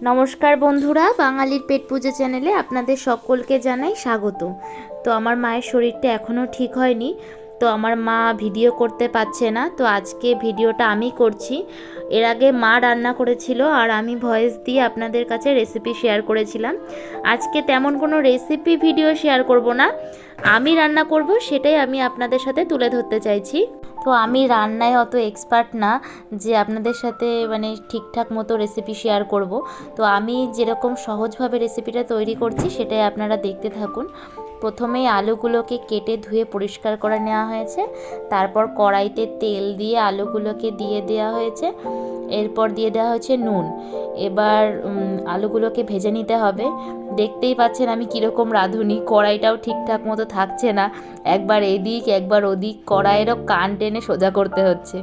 নমস্কার বন্ধুরা, বাঙালির পেট পুজো চ্যানেলে আপনাদের সকলকে জানাই স্বাগত তো আমার মায়ের শরীরটা এখনও ঠিক হয়নি তো আমার মা ভিডিও করতে পারছে না, তো আজকে ভিডিওটা আমি করছি। এর আগে মা রান্না করেছিল আর আমি ভয়েস দিয়ে আপনাদের কাছে রেসিপি শেয়ার করেছিলাম। আজকে তেমন কোনো রেসিপি ভিডিও শেয়ার করব না। আমি রান্না করব, সেটাই আমি আপনাদের সাথে তুলে ধরতে চাইছি। তো আমি রান্নায় অত এক্সপার্ট না যে আপনাদের সাথে মানে ঠিকঠাক মতো রেসিপি শেয়ার করব। তো আমি যেরকম সহজভাবে রেসিপিটা তৈরি করছি, সেটাই আপনারা দেখতে থাকুন। প্রথমেই আলুগুলোকে কেটে ধুয়ে পরিষ্কার করে নেওয়া হয়েছে। তারপর কড়াইতে তেল দিয়ে আলুগুলোকে দিয়ে দেওয়া হয়েছে। এরপর দিয়ে দেওয়া হয়েছে নুন। এবার আলুগুলোকে ভেজে নিতে হবে। দেখতেই পাচ্ছেন আমি কীরকম রাঁধুনি। কড়াইটাও ঠিকঠাক মতো থাকছে না। একবার এদিক, একবার ওদিক। কড়াইয়েরও কান টেনে সোজা করতে হচ্ছে।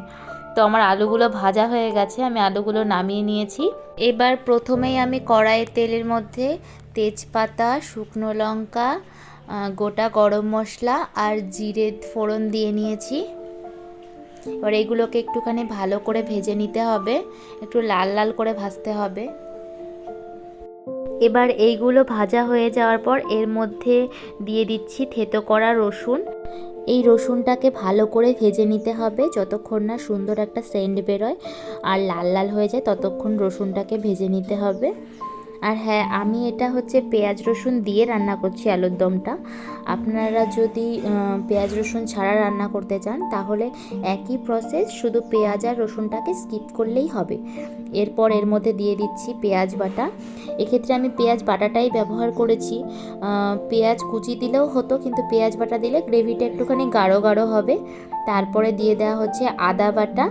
তো আমার আলুগুলো ভাজা হয়ে গেছে। আমি আলুগুলো নামিয়ে নিয়েছি। এবার প্রথমেই আমি কড়াইয়ের তেলের মধ্যে তেজপাতা, শুকনো লঙ্কা গোটা গরম মশলা আর জিরে ফোড়ন দিয়ে নিয়েছি। এবার এগুলোকে একটুখানি ভালো করে ভেজে নিতে হবে। একটু লাল লাল করে ভাজতে হবে। এবার এইগুলো ভাজা হয়ে যাওয়ার পর এর মধ্যে দিয়ে দিচ্ছি থেতো করা রসুন। এই রসুনটাকে ভালো করে ভেজে নিতে হবে যতক্ষণ না সুন্দর একটা সেন্ট বেরোয়। আর লাল লাল হয়ে যায় ততক্ষণ রসুনটাকে ভেজে নিতে হবে। আর হ্যাঁ আমি এটা হচ্ছে পেঁয়াজ রসুন দিয়ে রান্না করছি আলুর দমটা। আপনারা যদি পেঁয়াজ রসুন ছাড়া রান্না করতে চান, তাহলে একই প্রসেস শুধু পেঁয়াজ আর রসুনটাকে স্কিপ করলেই হবে। এরপর এর মধ্যে দিয়ে দিচ্ছি পেঁয়াজ বাটা। এক্ষেত্রে আমি পেঁয়াজ বাটাটাই ব্যবহার করেছি। পেঁয়াজ কুচি দিলেও হতো, কিন্তু পেঁয়াজ বাটা দিলে গ্রেভিটা একটুখানি গাঢ় গাঢ় হবে। তারপরে দিয়ে দেওয়া হচ্ছে আদা বাটা।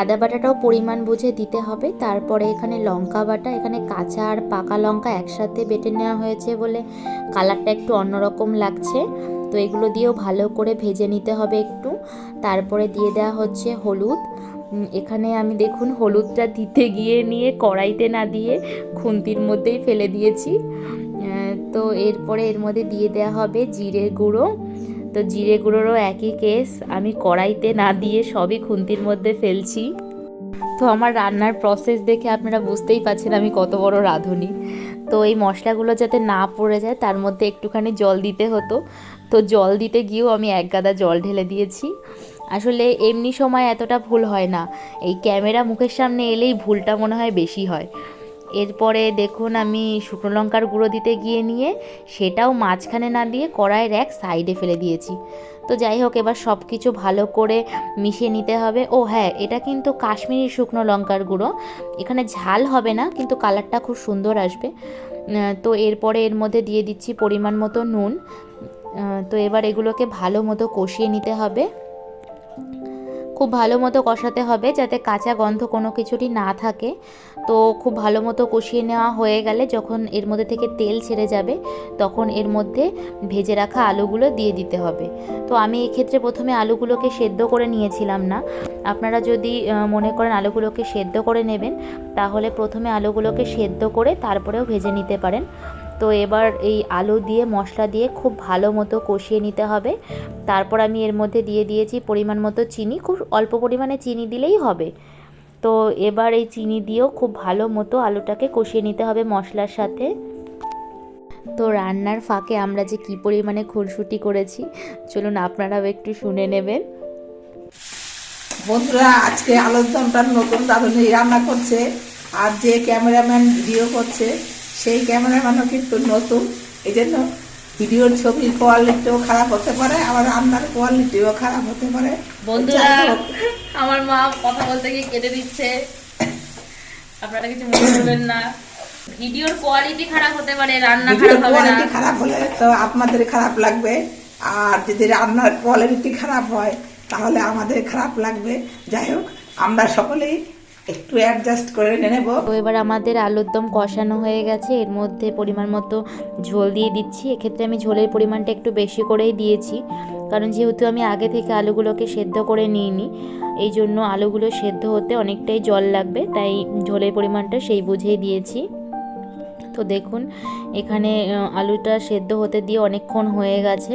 আদা বাটাটাও পরিমাণ বুঝে দিতে হবে। তারপরে এখানে লঙ্কা বাটা, এখানে কাঁচা আর পাকা লঙ্কা একসাথে বেটে নেওয়া হয়েছে বলে কালারটা একটু অন্যরকম লাগছে। তো এগুলো দিয়েও ভালো করে ভেজে নিতে হবে একটু। তারপরে দিয়ে দেওয়া হচ্ছে হলুদ। এখানে আমি দেখুন হলুদটা দিতে গিয়ে নিয়ে কড়াইতে না দিয়ে খুন্তির মধ্যেই ফেলে দিয়েছি। তো এরপরে এর মধ্যে দিয়ে দেওয়া হবে জিরে গুঁড়ো। তো জিরে গুঁড়োরও একই কেস আমি কড়াইতে না দিয়ে সবই খুন্তির মধ্যে ফেলছি। তো আমার রান্নার প্রসেস দেখে আপনারা বুঝতেই পারছেন আমি কত বড় রাঁধুনি। তো এই মশলাগুলো যাতে না পড়ে যায়, তার মধ্যে একটুখানি জল দিতে হতো। তো জল দিতে গিয়েও আমি এক গাদা জল ঢেলে দিয়েছি। আসলে এমনি সময় এতটা ভুল হয় না। এই ক্যামেরা মুখের সামনে এলেই ভুলটা মনে হয় বেশি হয়। এরপরে দেখুন আমি শুকনো লঙ্কার গুঁড়ো দিতে গিয়ে নিয়ে সেটাও মাঝখানে না দিয়ে কড়াইয়ের এক সাইডে ফেলে দিয়েছি। তো যাই হোক, এবার সব কিছু ভালো করে মিশিয়ে নিতে হবে। ও হ্যাঁ এটা কিন্তু কাশ্মীরি শুকনো লঙ্কার গুঁড়ো। এখানে ঝাল হবে না, কিন্তু কালারটা খুব সুন্দর আসবে। তো এরপরে এর মধ্যে দিয়ে দিচ্ছি পরিমাণ মতো নুন। তো এবার এগুলোকে ভালো মতো কষিয়ে নিতে হবে। খুব ভালো মতো কষাতে হবে যাতে কাঁচা গন্ধ কোনো কিছুরই না থাকে। তো খুব ভালো মতো কষিয়ে নেওয়া হয়ে গেলে যখন এর মধ্যে থেকে তেল ছেড়ে যাবে, তখন এর মধ্যে ভেজে রাখা আলুগুলো দিয়ে দিতে হবে। তো আমি এক্ষেত্রে প্রথমে আলুগুলোকে সেদ্ধ করে নিয়েছিলাম না। আপনারা যদি মনে করেন আলুগুলোকে সেদ্ধ করে নেবেন, তাহলে প্রথমে আলুগুলোকে সেদ্ধ করে তারপরেও ভেজে নিতে পারেন। তো এবার এই আলু দিয়ে, মশলা দিয়ে খুব ভালো মতো কষিয়ে নিতে হবে। তারপর আমি এর মধ্যে দিয়ে দিয়েছি পরিমাণ মতো চিনি, খুব অল্প পরিমাণে চিনি দিলেই হবে। তো এবার এই চিনি দিয়েও খুব ভালো মতো আলুটাকে কষিয়ে নিতে হবে মশলার সাথে। তো রান্নার ফাঁকে আমরা যে কী পরিমাণে খুনসুটি করেছি, চলুন আপনারাও একটু শুনে নেবেন। বন্ধুরা, আজকে আলুর দমটা নতুন রাঁধুনি রান্না করছে। আর যে ক্যামেরাম্যান ভিডিও করছে সেই ক্যামেরাম্যানও কিন্তু নতুন। এই জন্য ভিডিওর ছবির কোয়ালিটিও খারাপ হতে পারে আবার রান্নার কোয়ালিটিও খারাপ হতে পারে। বন্ধুরা আমার মা কথা বলতে গিয়ে কেটে দিচ্ছে। আপনারা কিছু মনে করবেন না। ভিডিওর কোয়ালিটি খারাপ হতে পারে রান্না খারাপ হবে না। খারাপ হলে তো আপনাদের খারাপ লাগবে। আর যদি রান্নার কোয়ালিটি খারাপ হয় তাহলে আমাদের খারাপ লাগবে। যাই হোক আমরা সকলেই একটু অ্যাডজাস্ট করে নেব। তো এবার আমাদের আলুর দম কষানো হয়ে গেছে। এর মধ্যে পরিমাণ মতো ঝোল দিয়ে দিচ্ছি। এক্ষেত্রে আমি ঝোলের পরিমাণটা একটু বেশি করেই দিয়েছি। কারণ যেহেতু আমি আগে থেকে আলুগুলোকে সেদ্ধ করে নিইনি, এই জন্য আলুগুলো সেদ্ধ হতে অনেকটাই জল লাগবে। তাই ঝোলের পরিমাণটা সেই বুঝেই দিয়েছি। তো দেখুন, এখানে আলুটা সেদ্ধ হতে দিয়ে অনেকক্ষণ হয়ে গেছে।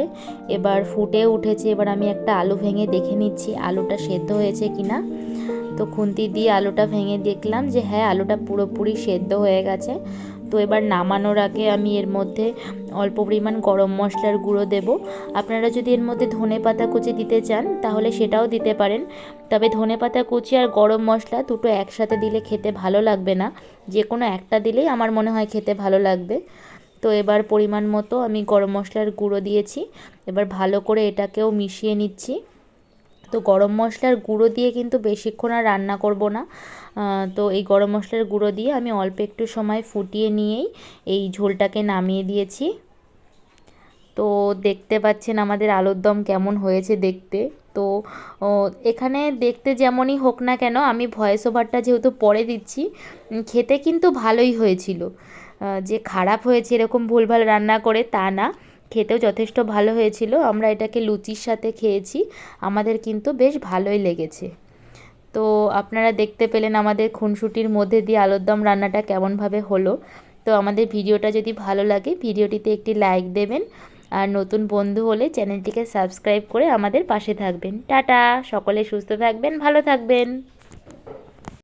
এবার ফুটে উঠেছে। এবার আমি একটা আলু ভেঙে দেখে নিচ্ছি আলুটা সেদ্ধ হয়েছে কিনা। তো খুন্তি দিয়ে আলুটা ভেঙে দেখলাম যে হ্যাঁ আলুটা পুরোপুরি সেদ্ধ হয়ে গেছে। তো এবার নামানোর আগে আমি এর মধ্যে অল্প পরিমাণ গরম মশলার গুঁড়ো দেব। আপনারা যদি এর মধ্যে ধনে পাতা কুচি দিতে চান, তাহলে সেটাও দিতে পারেন। তবে ধনে পাতা কুচি আর গরম মশলা দুটো একসাথে দিলে খেতে ভালো লাগবে না। যে কোনো একটা দিলেই আমার মনে হয় খেতে ভালো লাগবে। তো এবার পরিমাণ মতো আমি গরম মশলার গুঁড়ো দিয়েছি। এবার ভালো করে এটাকেও মিশিয়ে নিচ্ছি। তো গরম মশলার গুঁড়ো দিয়ে কিন্তু বেশিক্ষণ আর রান্না করব না। তো এই গরম মশলার গুঁড়ো দিয়ে আমি অল্প একটু সময় ফুটিয়ে নিয়েই এই ঝোলটাকে নামিয়ে দিয়েছি। তো দেখতে পাচ্ছেন আমাদের আলুর দম কেমন হয়েছে দেখতে। তো এখানে দেখতে যেমনই হোক না কেন আমি ভয়েস ওভারটা যেহেতু পরে দিচ্ছি খেতে কিন্তু ভালোই হয়েছিল। যে খারাপ হয়েছে এরকম ভুলভাল রান্না করে তা না। খেতেও যথেষ্ট ভালো হয়েছিল। আমরা এটাকে লুচির সাথে খেয়েছি। আমাদের কিন্তু বেশ ভালোই লেগেছে। তো আপনারা দেখতে পেলেন আমাদের খুনসুটির মধ্যে দিয়ে আলুর দম রান্নাটা কেমনভাবে হলো। তো আমাদের ভিডিওটা যদি ভালো লাগে, ভিডিওটিতে একটি লাইক দেবেন। আর নতুন বন্ধু হলে চ্যানেলটিকে সাবস্ক্রাইব করে আমাদের পাশে থাকবেন। টাটা! সকলে সুস্থ থাকবেন, ভালো থাকবেন।